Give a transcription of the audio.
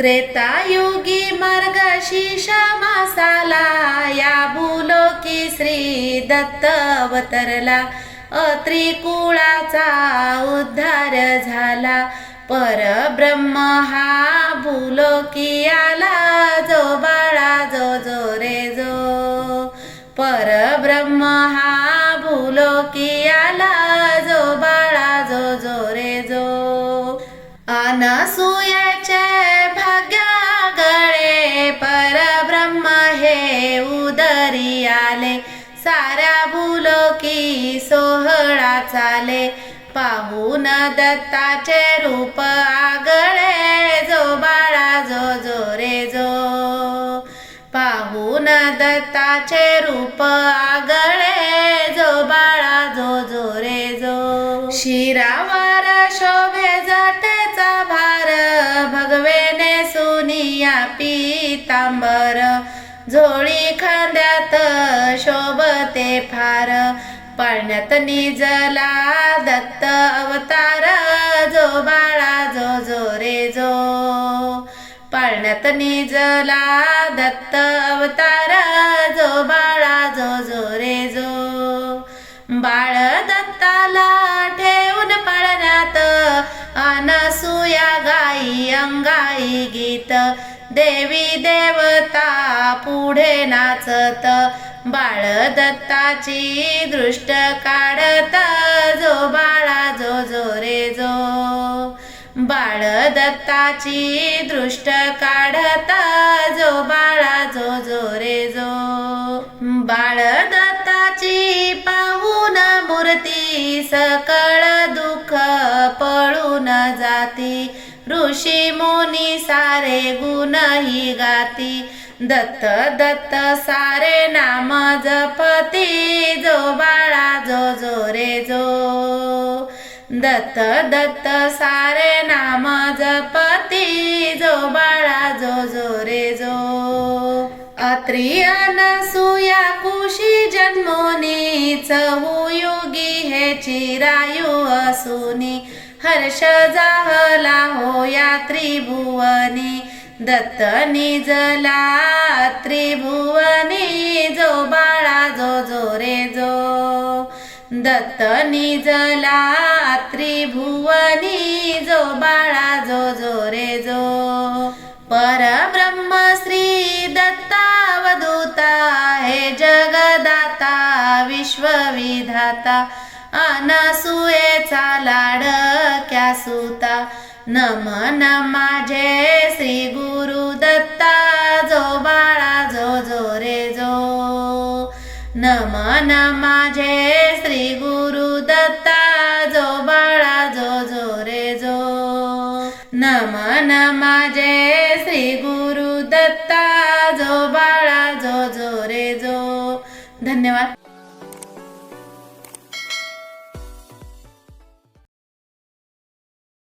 त्रेतायुगी मार्गशीर्ष मासाला या भूलोकी श्री दत्त अवतरला अत्रिकुळाचा उद्धार झाला. परब्रह्म हा भूलोकी आला. जो बाळा जो जो रे जो. परब्रह्म हा भूलोकी आला. जो बाळा जो जो रे जो. अनसूयाचे उदरी आले साऱ्या भूलोकी सोहळा चाले. पाहून दत्ताचे रूप आगळे जो बाळा जो जो रे जो. पाहून दत्ताचे रूप आगळे जो बाळा जो जो रे जो. शिरावर शोभे जटेचा भार भगवेने सुनिया पीतांबर. झोळी खांद्यात शोभते फार. पाळण्यात निजला दत्त अवतार. जो बाळा जो जो रे जो. पाळण्यात निजला दत्त अवतार. जो बाळा जो जो रे जो. बाळ दत्ताला ठेवून पाळण्यात. अनसूया गाई अंगाई गीत. देवी देवता पुढे नाचत बाळ दत्ताची दृष्ट काढत जो बाळा जो जो रे जो. बाळ दत्ताची दृष्ट काढत जो बाळा जो जो रे जो. बाळ दत्ताची पाहून मूर्ती सकळ ऋषी मुनी सारे गुणही गाती. दत्त दत्त सारे नाम जपती. जो बाळा जो जो रे जो. दत्त दत्त सारे नाम जपती. जो बाळा जो जो रे जो. अत्रियन सुया कुशी जन्मोनी. चहू योगी हे चिरायु असुनी. हर्ष जाहला हो या त्रिभुवनी दत्त निजला त्रिभुवनी जो बाळा जो जो रे जो. दत्त निजला त्रिभुवनी जो बाळा जो जो रे जो. परब्रह्म श्री दत्तावधूता हे जगदाता विश्वविधाता. अनसुयेचा लाडक्या सुता नमन माझे श्री गुरु दत्ता जो बाळा जो जो रे जो. नमन माझे श्री गुरु दत्ता जो बाळा जो जो रे जो. नमन माझे श्री गुरु दत्ता जो बाळा जो जो रे जो. धन्यवाद.